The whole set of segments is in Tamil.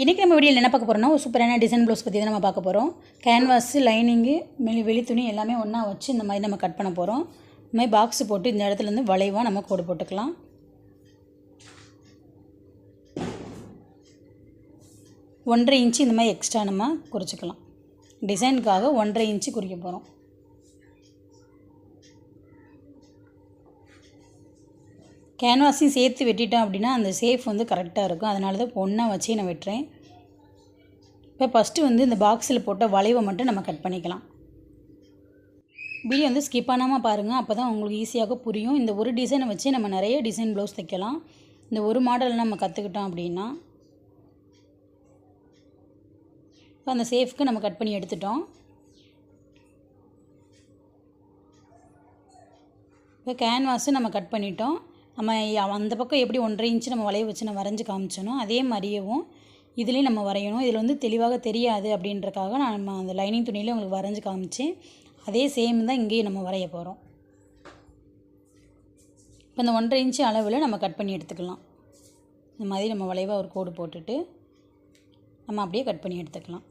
இன்றைக்கி நம்ம வீடியோ என்ன பார்க்க போகிறோம்னா ஒரு சூப்பரான டிசைன் ப்ளவுஸ் பற்றி தான் நம்ம பார்க்க போகிறோம் கேன்வாஸு லைனிங்கு வெளி வெளி துணி எல்லாமே ஒன்றா வச்சு இந்த மாதிரி நம்ம கட் பண்ண போகிறோம் இந்த மாதிரி பாக்ஸ் போட்டு இந்த இடத்துல இருந்து வளைவாக நம்ம கோடு போட்டுக்கலாம். ஒன்றரை இன்ச்சு இந்த மாதிரி எக்ஸ்ட்ரா நம்ம குறிச்சிக்கலாம். டிசைனுக்காக ஒன்றரை இன்ச்சு குறிக்க போகிறோம் கேன்வாஸையும் சேர்த்து வெட்டிட்டோம் அப்படின்னா அந்த சேஃப் வந்து கரெக்டாக இருக்கும். அதனால தான் ஒன்றா வச்சு நான் வெட்டுறேன். இப்போ ஃபஸ்ட்டு வந்து இந்த பாக்ஸில் போட்ட வளைவை மட்டும் நம்ம கட் பண்ணிக்கலாம். வீடியோ வந்து ஸ்கிப் பண்ணாமல் பாருங்கள் அப்போ தான் உங்களுக்கு ஈஸியாக புரியும். இந்த ஒரு டிசைனை வச்சு நம்ம நிறைய டிசைன் ப்ளவுஸ் தைக்கலாம். இந்த ஒரு மாடல் நம்ம கற்றுக்கிட்டோம் அப்படின்னா இப்போ அந்த சேஃப்க்கு நம்ம கட் பண்ணி எடுத்துட்டோம். இப்போ கேன்வாஸு நம்ம கட் பண்ணிட்டோம். நம்ம அந்த பக்கம் எப்படி ஒன்றரை இன்ச்சு நம்ம வளைய வச்சு நம்ம வரைஞ்சி காமிச்சனோ அதே மாதிரியேவும் இதுலேயும் நம்ம வரையணும். இதில் வந்து தெளிவாக தெரியாது அப்படின்றக்காக நான் நம்ம அந்த லைனிங் துணியில் உங்களுக்கு வரைஞ்சி காமிச்சேன் அதே சேம் தான் இங்கேயும் நம்ம வரைய போகிறோம் இப்போ இந்த ஒன்றரை இன்ச்சு அளவில் நம்ம கட் பண்ணி எடுத்துக்கலாம். இந்த மாதிரி நம்ம வளைவாக ஒரு கோடு போட்டுட்டு நம்ம அப்படியே கட் பண்ணி எடுத்துக்கலாம்.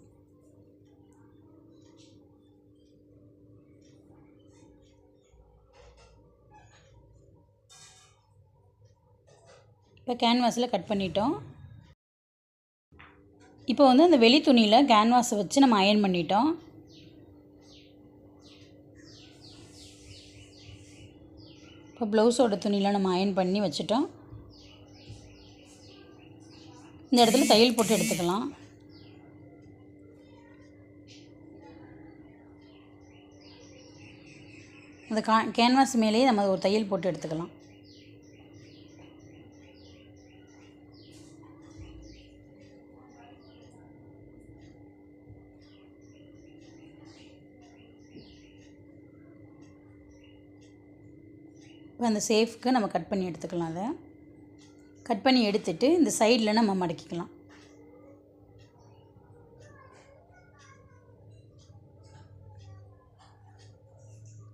இப்போ கேன்வாஸில் கட் பண்ணிட்டோம். இப்போ வந்து அந்த வெளி துணியில் கேன்வாஸை வச்சு நம்ம அயன் பண்ணிட்டோம். இப்போ ப்ளவுஸோட துணியில் நம்ம அயன் பண்ணி வச்சுட்டோம். இந்த இடத்துல தையல் போட்டு எடுத்துக்கலாம். அந்த கா கேன்வாஸ் மேலேயே நம்ம ஒரு தையல் போட்டு எடுத்துக்கலாம். அந்த சேஃப்க்கு நம்ம கட் பண்ணி எடுத்துக்கலாம் அதை. கட் பண்ணி எடுத்துட்டு இந்த சைடில் நம்ம மடக்கிக்கலாம்.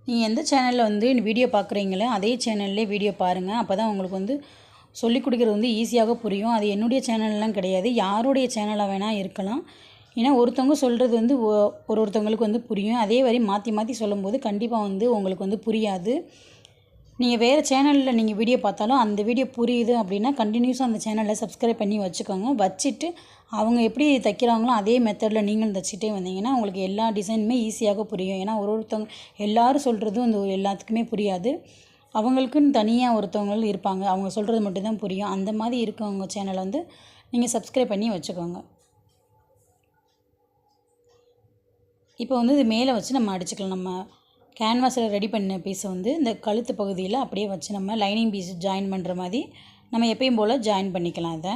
நீங்கள் எந்த சேனலில் வந்து வீடியோ பார்க்குறீங்களோ அதே சேனல்லே வீடியோ பாருங்கள் அப்போ தான் உங்களுக்கு வந்து சொல்லிக் கொடுக்குறது வந்து ஈஸியாக புரியும். அது என்னுடைய சேனல்லாம் கிடையாது. யாருடைய சேனலாக வேணால் இருக்கலாம். ஏன்னா ஒருத்தவங்க சொல்கிறது வந்து ஒ- ஒரு ஒருத்தவங்களுக்கு வந்து புரியும். அதே மாதிரி மாற்றி மாற்றி சொல்லும்போது கண்டிப்பாக வந்து உங்களுக்கு வந்து புரியாது. நீங்கள் வேறு சேனலில் நீங்கள் வீடியோ பார்த்தாலும் அந்த வீடியோ புரியுது அப்படின்னா கண்டினியூஸாக அந்த சேனலை சப்ஸ்கிரைப் பண்ணி வச்சுக்கோங்க. வச்சுட்டு அவங்க எப்படி தைக்கிறாங்களோ அதே மெத்தடில் நீங்களும் தைச்சிட்டே வந்தீங்கன்னா உங்களுக்கு எல்லா டிசைனுமே ஈஸியாக புரியும். ஏன்னா ஒரு ஒருத்தவங்க எல்லாரும் சொல்கிறதும் இந்த எல்லாத்துக்குமே புரியாது. அவங்களுக்குன்னு தனியாக ஒருத்தவங்களும் இருப்பாங்க. அவங்க சொல்கிறது மட்டும்தான் புரியும். அந்த மாதிரி இருக்கவங்க சேனலை வந்து நீங்கள் சப்ஸ்கிரைப் பண்ணி வச்சுக்கோங்க. இப்போ வந்து இது மேலே வச்சு நம்ம அடிச்சுக்கலாம். நம்ம கேன்வாஸில் ரெடி பண்ண பீஸை வந்து இந்த கழுத்து பகுதியில் அப்படியே வச்சு நம்ம லைனிங் பீஸ் ஜாயின் பண்ணுற மாதிரி நம்ம எப்பயும் போல் ஜாயின் பண்ணிக்கலாம் அதை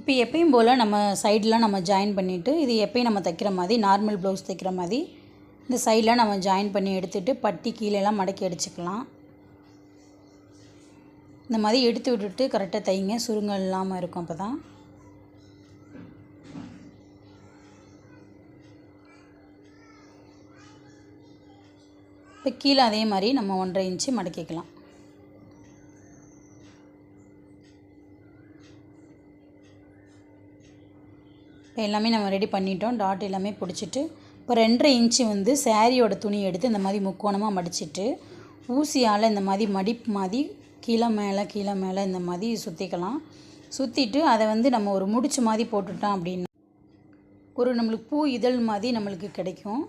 இப்போ எப்பயும் போல் நம்ம சைடெலாம் நம்ம ஜாயின் பண்ணிவிட்டு இது எப்பயும் நம்ம தைக்கிற மாதிரி நார்மல் ப்ளவுஸ் தைக்கிற மாதிரி இந்த சைடில் நம்ம ஜாயின் பண்ணி எடுத்துட்டு பட்டி கீழேலாம் மடக்கி அடிச்சுக்கலாம். இந்த மாதிரி எடுத்து விட்டுட்டு கரெக்டாக தைங்க. சுருங்கல் இல்லாமல் இருக்கும் அப்போ தான் இப்போ கீழே அதே மாதிரி நம்ம ஒன்றரை இன்ச்சு மடக்கிக்கலாம். இப்போ எல்லாமே நம்ம ரெடி பண்ணிட்டோம். டாட் எல்லாமே பிடிச்சிட்டு இப்போ ரெண்டரை இன்ச்சு வந்து சேரீயோட துணி எடுத்து இந்த மாதிரி முக்கோணமாக மடிச்சிட்டு ஊசியால் இந்த மாதிரி மடிப்பு மாதிரி கீழே மேலே கீழே மேலே இந்த மாதிரி சுற்றிக்கலாம் சுற்றிட்டு அதை வந்து நம்ம ஒரு முடிச்சு மாதிரி போட்டுட்டோம் அப்படின்னா ஒரு நம்மளுக்கு பூ இதழ் மாதிரி நம்மளுக்கு கிடைக்கும்.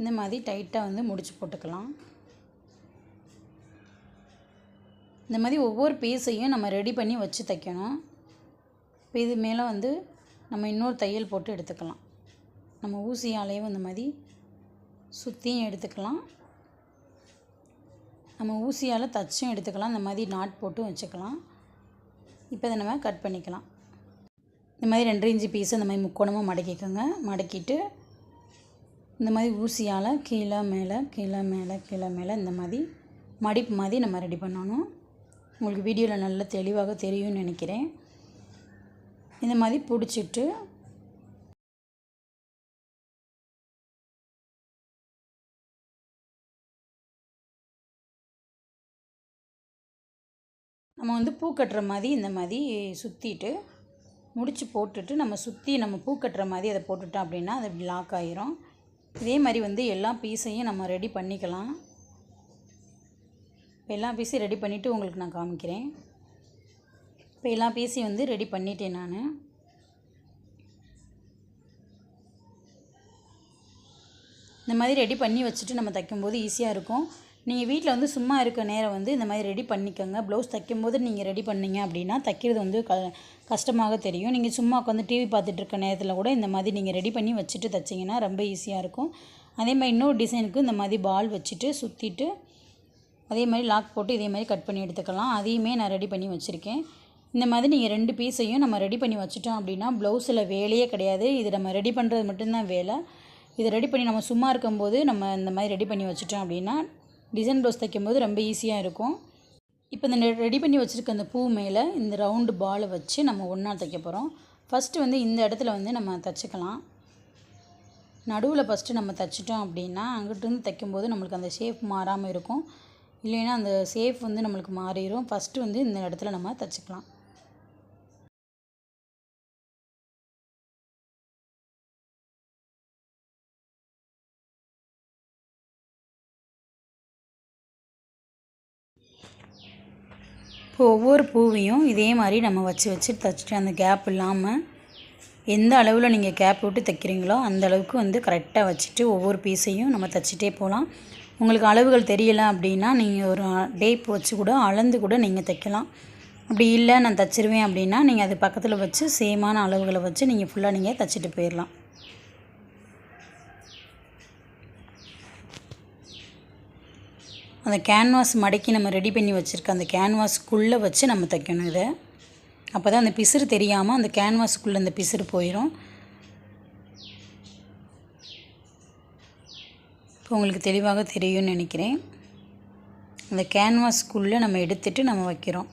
இந்த மாதிரி டைட்டாக வந்து முடிச்சு போட்டுக்கலாம். இந்த மாதிரி ஒவ்வொரு பீஸையும் நம்ம ரெடி பண்ணி வச்சு தைக்கணும். இப்போ இது மேலே வந்து நம்ம இன்னொரு தையல் போட்டு எடுத்துக்கலாம். நம்ம ஊசியாலேயும் இந்த மாதிரி சுற்றியும் எடுத்துக்கலாம். நம்ம ஊசியால் தச்சும் எடுத்துக்கலாம். இந்த மாதிரி நாட் போட்டும் வச்சுக்கலாம். இப்போ இதை நம்ம கட் பண்ணிக்கலாம். இந்த மாதிரி ரெண்டு இன்ச்சு பீஸு இந்த மாதிரி முக்கோணமாக மடக்கிக்கோங்க. மடக்கிட்டு இந்த மாதிரி ஊசியால் கீழே மேலே கீழே மேலே கீழே மேலே இந்த மாதிரி மடிப்பு மாதிரி நம்ம ரெடி பண்ணணும். உங்களுக்கு வீடியோவில் நல்லா தெளிவாக தெரியும்னு நினைக்கிறேன். இந்த மாதிரி பிடிச்சிட்டு நம்ம வந்து பூ கட்டுற மாதிரி இந்த மாதிரி சுற்றிட்டு முடிச்சு போட்டுட்டு நம்ம சுற்றி நம்ம பூ கட்டுற மாதிரி அதை போட்டுட்டோம் அப்படின்னா அது லாக் ஆகிரும் இதே மாதிரி வந்து எல்லா பீஸையும் நம்ம ரெடி பண்ணிக்கலாம். எல்லா பீஸையும் ரெடி பண்ணிவிட்டு உங்களுக்கு நான் காமிக்கிறேன். இப்போ எல்லாம் பீஸையும் வந்து ரெடி பண்ணிட்டேன் நான். இந்த மாதிரி ரெடி பண்ணி வச்சுட்டு நம்ம தைக்கும்போது ஈஸியாக இருக்கும். நீங்கள் வீட்டில் வந்து சும்மா இருக்க நேரம் வந்து இந்த மாதிரி ரெடி பண்ணிக்கோங்க. ப்ளவுஸ் தைக்கும்போது நீங்கள் ரெடி பண்ணீங்க அப்படின்னா தைக்கிறது வந்து க கஷ்டமாக தெரியும். நீங்கள் சும்மா உட்காந்து டிவி பார்த்துட்டு இருக்க நேரத்தில் கூட இந்த மாதிரி நீங்கள் ரெடி பண்ணி வச்சுட்டு தைச்சிங்கன்னா ரொம்ப ஈஸியாக இருக்கும். அதே மாதிரி இன்னொரு டிசைனுக்கு இந்த மாதிரி பால் வச்சுட்டு சுற்றிட்டு அதே மாதிரி லாக் போட்டு இதே மாதிரி கட் பண்ணி எடுத்துக்கலாம். அதையுமே நான் ரெடி பண்ணி வச்சுருக்கேன். இந்த மாதிரி நீங்கள் ரெண்டு பீஸையும் நம்ம ரெடி பண்ணி வச்சுட்டோம் அப்படின்னா ப்ளவுஸில் வேலையே கிடையாது. இது நம்ம ரெடி பண்ணுறது மட்டும்தான் வேலை. இதை ரெடி பண்ணி நம்ம சும்மா இருக்கும்போது நம்ம இந்த மாதிரி ரெடி பண்ணி வச்சுட்டோம் அப்படின்னா டிசைன் ப்ளவுஸ் தைக்கும்போது ரொம்ப ஈஸியாக இருக்கும். இப்போ இந்த ரெடி பண்ணி வச்சுருக்க அந்த பூ மேலே இந்த ரவுண்டு பாலை வச்சு நம்ம ஒன்றா தைக்க போகிறோம் ஃபஸ்ட்டு வந்து இந்த இடத்துல வந்து நம்ம தைச்சிக்கலாம். நடுவில் ஃபஸ்ட்டு நம்ம தைச்சிட்டோம் அப்படின்னா அங்கிட்டிருந்து தைக்கும்போது நம்மளுக்கு அந்த ஷேப் மாறாமல் இருக்கும். இல்லைன்னா அந்த ஷேப் வந்து நம்மளுக்கு மாறிடும். ஃபஸ்ட்டு வந்து இந்த இடத்துல நம்ம தைச்சிக்கலாம். ஒவ்வொரு பூவையும் இதே மாதிரி நம்ம வச்சு வச்சு தைச்சிட்டு அந்த கேப் இல்லாமல் எந்த அளவில் நீங்கள் கேப் விட்டு தைக்கிறீங்களோ அந்த அளவுக்கு வந்து கரெக்டாக வச்சுட்டு ஒவ்வொரு பீஸையும் நம்ம தைச்சிட்டே போகலாம். உங்களுக்கு அளவுகள் தெரியலை அப்படின்னா நீங்கள் ஒரு டேப் வச்சு கூட அளந்து கூட நீங்கள் தைக்கலாம். அப்படி இல்லை நான் தைச்சிருவேன் அப்படின்னா நீங்கள் அது பக்கத்தில் வச்சு சேமான அளவுகளை வச்சு நீங்கள் ஃபுல்லாக நீங்கள் தைச்சிட்டு போயிடலாம் அந்த கேன்வாஸ் மடக்கி நம்ம ரெடி பண்ணி வச்சுருக்க அந்த கேன்வாஸ்க்குள்ளே வச்சு நம்ம தைக்கணும் இதை. அப்போ தான் அந்த பிசுறு தெரியாமல் அந்த கேன்வாஸுக்குள்ளே அந்த பிசுறு போயிடும் இப்போ உங்களுக்கு தெளிவாக தெரியும்னு நினைக்கிறேன். அந்த கேன்வாஸ்க்குள்ளே நம்ம எடுத்துட்டு நம்ம வைக்கிறோம்.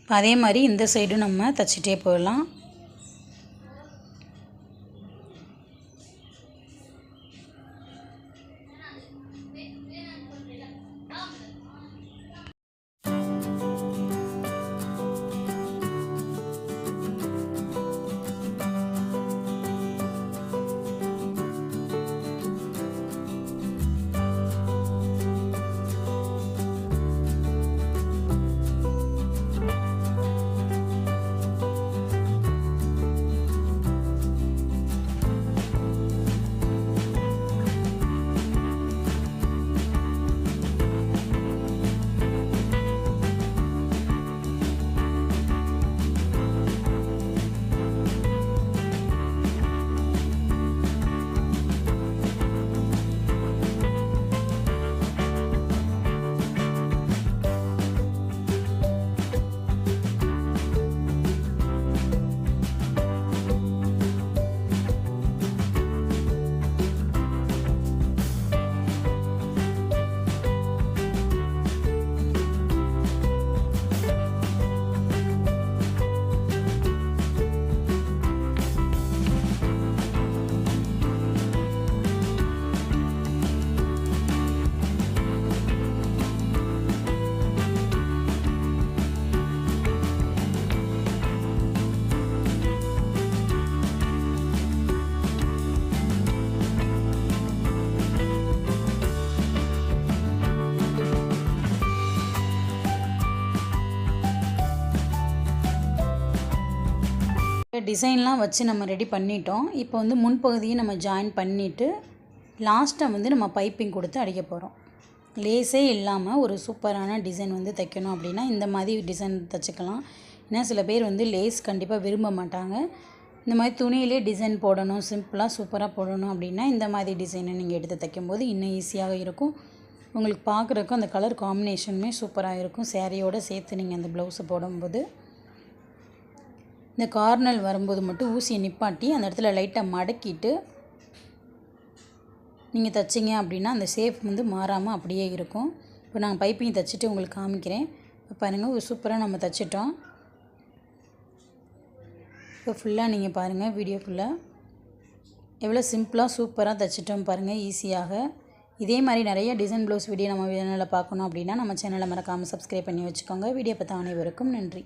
இப்போ அதே மாதிரி இந்த சைடும் நம்ம தைச்சிட்டே போயிடலாம். டிசைன்லாம் வச்சு நம்ம ரெடி பண்ணிட்டோம். இப்போ வந்து முன்பகுதியை நம்ம ஜாயின் பண்ணிவிட்டு லாஸ்ட்டாக வந்து நம்ம பைப்பிங் கொடுத்து அடிக்க போகிறோம் லேஸே இல்லாமல் ஒரு சூப்பரான டிசைன் வந்து தைக்கணும் அப்படின்னா இந்த மாதிரி டிசைன் தைச்சிக்கலாம். ஏன்னா சில பேர் வந்து லேஸ் கண்டிப்பாக விரும்ப மாட்டாங்க. இந்த மாதிரி துணியிலே டிசைன் போடணும் சிம்பிளாக சூப்பராக போடணும் அப்படின்னா இந்த மாதிரி டிசைனை நீங்கள் எடுத்து தைக்கும்போது இன்னும் ஈஸியாக இருக்கும். உங்களுக்கு பார்க்குறக்கும் அந்த கலர் காம்பினேஷனுமே சூப்பராக இருக்கும். சேரீயோடு சேர்த்து நீங்கள் அந்த ப்ளவுஸை போடும்போது. இந்த கார்னல் வரும்போது மட்டும் ஊசியை நிப்பாட்டி அந்த இடத்துல லைட்டாக மடக்கிட்டு நீங்கள் தைச்சிங்க அப்படின்னா அந்த சேஃப் வந்து மாறாமல் அப்படியே இருக்கும். இப்போ நாங்கள் பைப்பிங் தைச்சிட்டு உங்களுக்கு காமிக்கிறேன். இப்போ பாருங்கள் சூப்பராக நம்ம தைச்சிட்டோம். இப்போ ஃபுல்லாக நீங்கள் பாருங்கள் வீடியோ ஃபுல்லாக எவ்வளோ சிம்பிளாக சூப்பராக தைச்சிட்டோம் பாருங்கள் ஈஸியாக இதே மாதிரி நிறைய டிசைன் ப்ளவுஸ் வீடியோ நம்ம சேனலில் பார்க்கணும் அப்படின்னா நம்ம சேனலை மறக்காமல் சப்ஸ்கிரைப் பண்ணி வச்சுக்கோங்க. வீடியோ பார்த்த அனைவருக்கும் நன்றி.